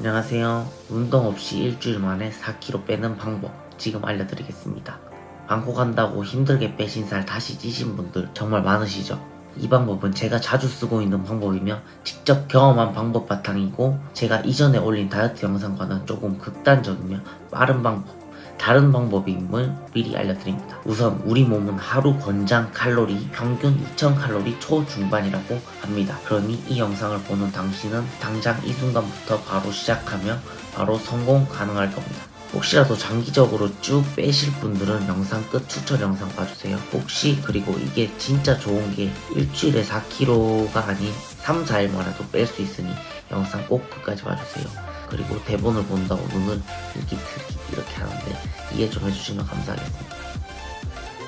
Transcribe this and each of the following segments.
안녕하세요. 운동 없이 일주일 만에 4kg 빼는 방법 지금 알려드리겠습니다. 방콕 간다고 힘들게 빼신 살 다시 찌신 분들 정말 많으시죠? 이 방법은 제가 자주 쓰고 있는 방법이며 직접 경험한 방법 바탕이고 제가 이전에 올린 다이어트 영상과는 조금 극단적이며 빠른 방법 다른 방법임을 미리 알려드립니다. 우선 우리 몸은 하루 권장 칼로리 평균 2000칼로리 초중반이라고 합니다. 그러니 이 영상을 보는 당신은 당장 이 순간부터 바로 시작하며 바로 성공 가능할 겁니다. 혹시라도 장기적으로 쭉 빼실 분들은 영상 끝 추천 영상 봐주세요. 혹시 그리고 이게 진짜 좋은 게 일주일에 4kg가 아닌 3, 4일 만에도 뺄 수 있으니 영상 꼭 끝까지 봐주세요. 그리고 대본을 본다고 눈을 일기틀기 이렇게 하는데 이해 좀 해주시면 감사하겠습니다.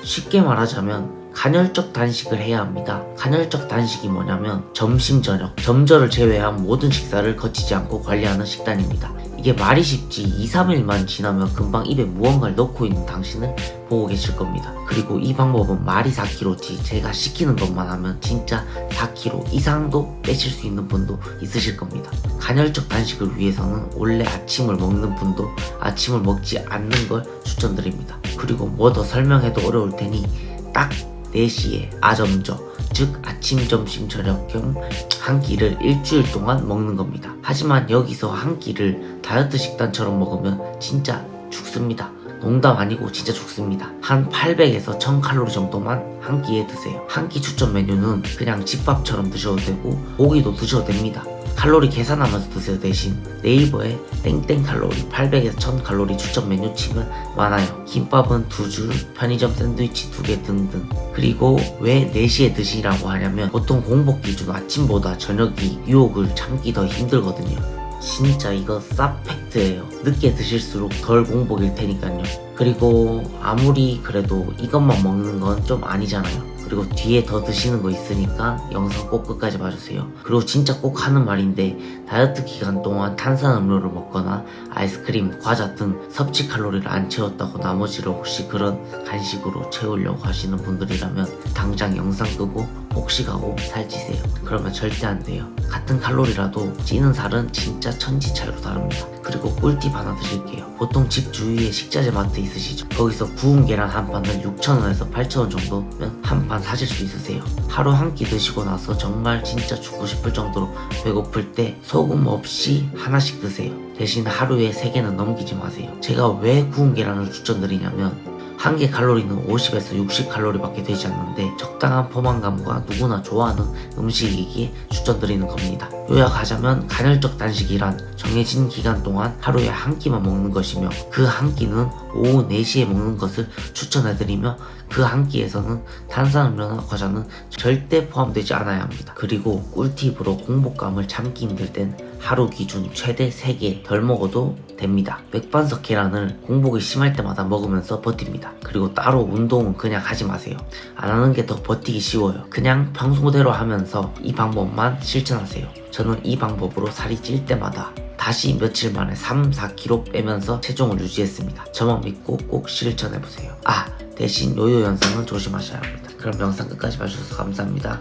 쉽게 말하자면 간헐적 단식을 해야 합니다. 간헐적 단식이 뭐냐면 점심 저녁, 점저를 제외한 모든 식사를 거치지 않고 관리하는 식단입니다. 이게 말이 쉽지 2, 3일만 지나면 금방 입에 무언가를 넣고 있는 당신을 보고 계실 겁니다. 그리고 이 방법은 말이 4kg지 제가 시키는 것만 하면 진짜 4kg 이상도 빼실 수 있는 분도 있으실 겁니다. 간헐적 단식을 위해서는 원래 아침을 먹는 분도 아침을 먹지 않는 걸 추천드립니다. 그리고 뭐 더 설명해도 어려울 테니 딱 4시에 아점저 즉 아침 점심 저녁 겸한 끼를 일주일 동안 먹는 겁니다. 하지만 여기서 한 끼를 다이어트 식단처럼 먹으면 진짜 죽습니다. 농담 아니고 진짜 죽습니다. 한 800에서 1000칼로리 정도만 한 끼에 드세요. 한 끼 추천 메뉴는 그냥 집밥처럼 드셔도 되고 고기도 드셔도 됩니다. 칼로리 계산하면서 드세요. 대신 네이버에 땡땡 칼로리 800에서 1000 칼로리 추천 메뉴 치면 많아요. 김밥은 두 줄, 편의점 샌드위치 두 개 등등. 그리고 왜 4시에 드시라고 하냐면 보통 공복 기준 아침보다 저녁이 유혹을 참기 더 힘들거든요. 진짜 이거 쌉 팩트예요. 늦게 드실수록 덜 공복일 테니까요. 그리고 아무리 그래도 이것만 먹는 건 좀 아니잖아요 그리고 뒤에 더 드시는 거 있으니까 영상 꼭 끝까지 봐주세요. 그리고 진짜 꼭 하는 말인데 다이어트 기간 동안 탄산음료를 먹거나 아이스크림, 과자 등 섭취 칼로리를 안 채웠다고 나머지를 혹시 그런 간식으로 채우려고 하시는 분들이라면 당장 영상 끄고 폭식하고 살찌세요. 그러면 절대 안 돼요. 같은 칼로리라도 찌는 살은 진짜 천지 차이로 다릅니다. 그리고 꿀팁 하나 드릴게요. 보통 집 주위에 식자재 마트 있으시죠? 거기서 구운 계란 한 판은 6,000원에서 8,000원 정도면 한 판 사실 수 있으세요. 하루 한 끼 드시고 나서 정말 진짜 죽고 싶을 정도로 배고플 때 소금 없이 하나씩 드세요. 대신 하루에 3개는 넘기지 마세요. 제가 왜 구운 계란을 추천드리냐면 한 개 칼로리는 50에서 60 칼로리밖에 되지 않는데 적당한 포만감과 누구나 좋아하는 음식이기에 추천드리는 겁니다. 요약하자면 간헐적 단식이란 정해진 기간 동안 하루에 한 끼만 먹는 것이며 그 한 끼는 오후 4시에 먹는 것을 추천해드리며 그 한 끼에서는 탄산음료나 과자는 절대 포함되지 않아야 합니다. 그리고 꿀팁으로 공복감을 참기 힘들 땐 하루 기준 최대 3개 덜 먹어도 됩니다. 맥반석 계란을 공복이 심할 때마다 먹으면서 버팁니다. 그리고 따로 운동은 그냥 하지 마세요. 안 하는 게 더 버티기 쉬워요. 그냥 평소대로 하면서 이 방법만 실천하세요. 저는 이 방법으로 살이 찔 때마다 다시 며칠 만에 3, 4kg 빼면서 체중을 유지했습니다. 저만 믿고 꼭 실천해보세요. 아, 대신 요요 현상은 조심하셔야 합니다. 그럼 영상 끝까지 봐주셔서 감사합니다.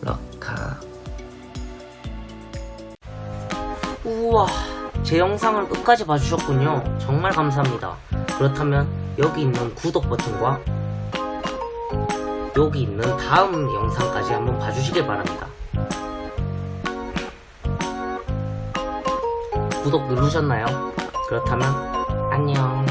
럭카. 우와, 제 영상을 끝까지 봐주셨군요. 정말 감사합니다. 그렇다면 여기 있는 구독 버튼과 여기 있는 다음 영상까지 한번 봐주시길 바랍니다. 구독 누르셨나요? 그렇다면 안녕.